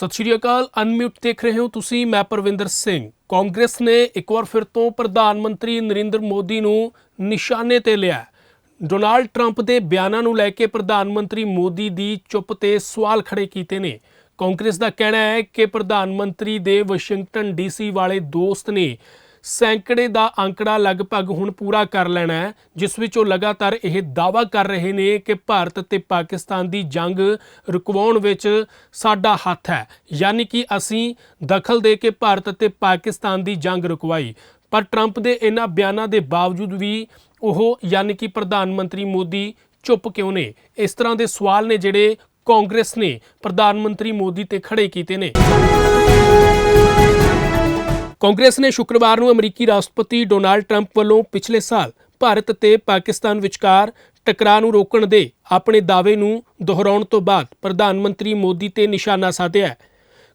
ਸਤਿ ਸ਼੍ਰੀ ਅਕਾਲ ਅਨਮਿਊਟ ਦੇਖ ਰਹੇ ਹੋ ਤੁਸੀਂ, ਮੈਂ ਪਰਵਿੰਦਰ ਸਿੰਘ। ਕਾਂਗਰਸ ਨੇ ਇੱਕ ਵਾਰ ਫਿਰ ਤੋਂ ਪ੍ਰਧਾਨ ਮੰਤਰੀ ਨਰਿੰਦਰ ਮੋਦੀ ਨੂੰ ਨਿਸ਼ਾਨੇ ਤੇ ਲਿਆ ਡੋਨਾਲਡ ਟਰੰਪ ਦੇ ਬਿਆਨਾਂ ਨੂੰ ਲੈ ਕੇ ਪ੍ਰਧਾਨ ਮੰਤਰੀ ਮੋਦੀ ਦੀ ਚੁੱਪ ਤੇ ਸਵਾਲ ਖੜੇ ਕੀਤੇ ਨੇ। ਕਾਂਗਰਸ ਦਾ ਕਹਿਣਾ ਹੈ ਕਿ ਪ੍ਰਧਾਨ ਮੰਤਰੀ ਦੇ ਵਾਸ਼ਿੰਗਟਨ ਡੀਸੀ ਵਾਲੇ ਦੋਸਤ ਨੇ ਸੈਂਕੜੇ ਦਾ ਅੰਕੜਾ ਲਗਭਗ ਹੁਣ ਪੂਰਾ ਕਰ ਲੈਣਾ ਹੈ, ਜਿਸ ਵਿੱਚ ਉਹ ਲਗਾਤਾਰ ਇਹ ਦਾਅਵਾ ਕਰ ਰਹੇ ਨੇ ਕਿ ਭਾਰਤ ਤੇ ਪਾਕਿਸਤਾਨ ਦੀ ਜੰਗ ਰੁਕਵਾਉਣ ਵਿੱਚ ਸਾਡਾ ਹੱਥ ਹੈ। ਯਾਨੀ ਕਿ ਅਸੀਂ ਦਖਲ ਦੇ ਕੇ ਭਾਰਤ ਤੇ ਪਾਕਿਸਤਾਨ ਦੀ ਜੰਗ ਰੁਕਵਾਈ। ਪਰ ਟਰੰਪ ਦੇ ਇਹਨਾਂ ਬਿਆਨਾਂ ਦੇ ਬਾਵਜੂਦ ਵੀ ਉਹ ਯਾਨੀ ਕਿ ਪ੍ਰਧਾਨ ਮੰਤਰੀ ਮੋਦੀ ਚੁੱਪ ਕਿਉਂ ਨੇ? ਇਸ ਤਰ੍ਹਾਂ ਦੇ ਸਵਾਲ ਨੇ ਜਿਹੜੇ ਕਾਂਗਰਸ ਨੇ ਪ੍ਰਧਾਨ ਮੰਤਰੀ ਮੋਦੀ ਤੇ ਖੜੇ ਕੀਤੇ ਨੇ। ਕਾਂਗਰਸ ਨੇ ਸ਼ੁੱਕਰਵਾਰ ਨੂੰ ਅਮਰੀਕੀ ਰਾਸ਼ਟਰਪਤੀ ਡੋਨਾਲਡ ਟਰੰਪ ਵੱਲੋਂ ਪਿਛਲੇ ਸਾਲ ਭਾਰਤ ਤੇ ਪਾਕਿਸਤਾਨ ਵਿਚਕਾਰ ਟਕਰਾਅ ਨੂੰ ਰੋਕਣ ਦੇ ਆਪਣੇ ਦਾਅਵੇ ਨੂੰ ਦੁਹਰਾਉਣ ਤੋਂ ਬਾਅਦ ਪ੍ਰਧਾਨ ਮੰਤਰੀ ਮੋਦੀ ਤੇ ਨਿਸ਼ਾਨਾ ਸਾਧਿਆ ਹੈ।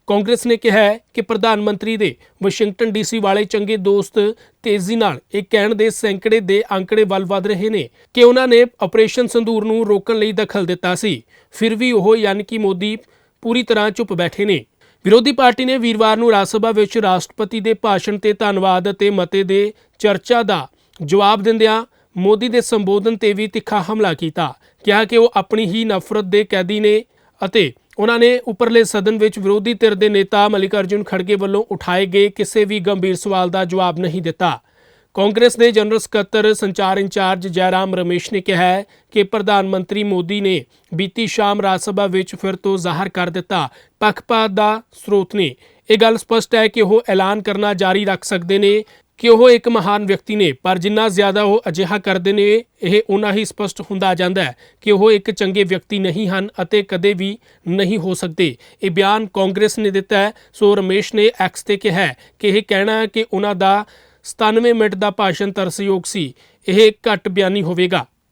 ਕਾਂਗਰਸ ਨੇ ਕਿਹਾ ਹੈ ਕਿ ਪ੍ਰਧਾਨ ਮੰਤਰੀ ਦੇ ਵਾਸ਼ਿੰਗਟਨ ਡੀਸੀ ਵਾਲੇ ਚੰਗੇ ਦੋਸਤ ਤੇਜ਼ੀ ਨਾਲ ਇਹ ਕਹਿਣ ਦੇ ਸੈਂਕੜੇ ਦੇ ਅੰਕੜੇ ਵੱਲ ਵਧ ਰਹੇ ਨੇ ਕਿ ਉਹਨਾਂ ਨੇ ਆਪਰੇਸ਼ਨ ਸੰਧੂਰ ਨੂੰ ਰੋਕਣ ਲਈ ਦਖਲ ਦਿੱਤਾ ਸੀ। ਫਿਰ ਵੀ ਉਹ ਯਾਨੀ ਕਿ ਮੋਦੀ ਪੂਰੀ ਤਰ੍ਹਾਂ ਚੁੱਪ ਬੈਠੇ ਨੇ। ਵਿਰੋਧੀ ਪਾਰਟੀ ਨੇ ਵੀਰਵਾਰ ਨੂੰ ਰਾਜ ਸਭਾ ਵਿੱਚ ਰਾਸ਼ਟਰਪਤੀ ਦੇ ਭਾਸ਼ਣ ਤੇ ਧੰਨਵਾਦ ਅਤੇ ਮਤੇ ਦੇ ਚਰਚਾ ਦਾ ਜਵਾਬ ਦਿੰਦਿਆਂ ਮੋਦੀ ਦੇ ਸੰਬੋਧਨ ਤੇ ਵੀ ਤਿੱਖਾ ਹਮਲਾ ਕੀਤਾ। ਕਿਹਾ ਕਿ ਉਹ ਆਪਣੀ ਹੀ ਨਫ਼ਰਤ ਦੇ ਕੈਦੀ ਨੇ ਅਤੇ ਉਹਨਾਂ ਨੇ ਉੱਪਰਲੇ ਸਦਨ ਵਿੱਚ ਵਿਰੋਧੀ ਧਿਰ ਦੇ ਨੇਤਾ ਮਲਿਕਾਰਜੁਨ ਖੜਗੇ ਵੱਲੋਂ ਉਠਾਏ ਗਏ ਕਿਸੇ ਵੀ ਗੰਭੀਰ ਸਵਾਲ ਦਾ ਜਵਾਬ ਨਹੀਂ ਦਿੱਤਾ। ਕਾਂਗਰਸ ਦੇ ਜਨਰਲ ਸਕੱਤਰ ਸੰਚਾਰ ਇੰਚਾਰਜ ਜੈਰਾਮ ਰਮੇਸ਼ ਨੇ ਕਿਹਾ ਹੈ ਕਿ ਪ੍ਰਧਾਨ ਮੰਤਰੀ ਮੋਦੀ ਨੇ ਬੀਤੀ ਸ਼ਾਮ ਰਾਜ ਸਭਾ ਵਿੱਚ ਫਿਰ ਤੋਂ ਜ਼ਾਹਰ ਕਰ ਦਿੱਤਾ। ਪੱਖਪਾਤ ਦਾ ਸਰੋਤ ਨੇ ਇਹ ਗੱਲ ਸਪਸ਼ਟ ਹੈ ਕਿ ਉਹ ਐਲਾਨ ਕਰਨਾ ਜਾਰੀ ਰੱਖ ਸਕਦੇ ਨੇ ਕਿ ਉਹ ਇੱਕ ਮਹਾਨ ਵਿਅਕਤੀ ਨੇ, ਪਰ ਜਿੰਨਾ ਜ਼ਿਆਦਾ ਉਹ ਅਜਿਹਾ ਕਰਦੇ ਨੇ, ਇਹ ਉਨਾ ਹੀ ਸਪਸ਼ਟ ਹੁੰਦਾ ਜਾਂਦਾ ਹੈ ਕਿ ਉਹ ਇੱਕ ਚੰਗੇ ਵਿਅਕਤੀ ਨਹੀਂ ਹਨ ਅਤੇ ਕਦੇ ਵੀ ਨਹੀਂ ਹੋ ਸਕਦੇ। ਇਹ ਬਿਆਨ ਕਾਂਗਰਸ ਨੇ ਦਿੱਤਾ ਹੈ। ਸੋ ਰਮੇਸ਼ ਨੇ ਐਕਸ ਤੇ ਕਿਹਾ ਕਿ ਇਹ ਕਹਿਣਾ ਕਿ ਉਹਨਾਂ ਦਾ 97 ਮਿੰਟ ਦਾ ਭਾਸ਼ਣ ਤਰਸਯੋਗ ਸੀ। ਇਹ ਘੱਟ ਬਿਆਨੀ ਹੋਵੇਗਾ।